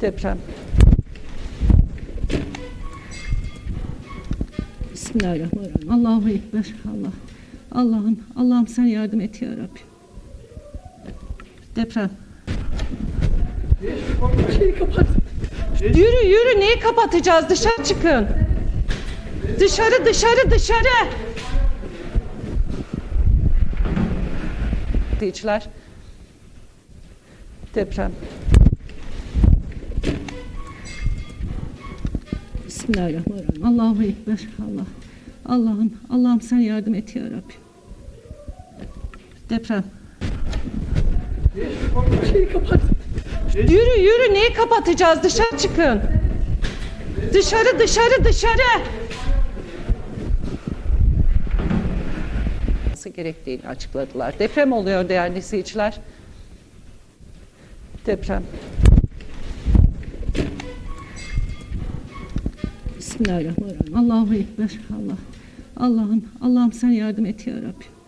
Deprem. Bismillahirrahmanirrahim. Allahu Ekber. Allah. Allah'ım, Allah'ım sen yardım et ya Rabbi. Deprem. Şeyi kapat. Yürü yürü neyi kapatacağız? Dışarı çıkın. Dışarı dışarı dışarı. İzleyiciler. Deprem. Bismillahirrahmanirrahim. Allahu Ekber. Allah. Allah'ım, Allah'ım sen yardım et ya Rabbi. Deprem. Şeyi kapat. Yürü yürü neyi kapatacağız? Dışarı çıkın. Dışarı dışarı dışarı. Nasıl gerektiğini açıkladılar. Deprem oluyor değerli izleyiciler. Deprem. Bismillahirrahmanirrahim. Allahu Ekber. Allah. Allah'ım, Allah'ım sen yardım et ya Rabbi.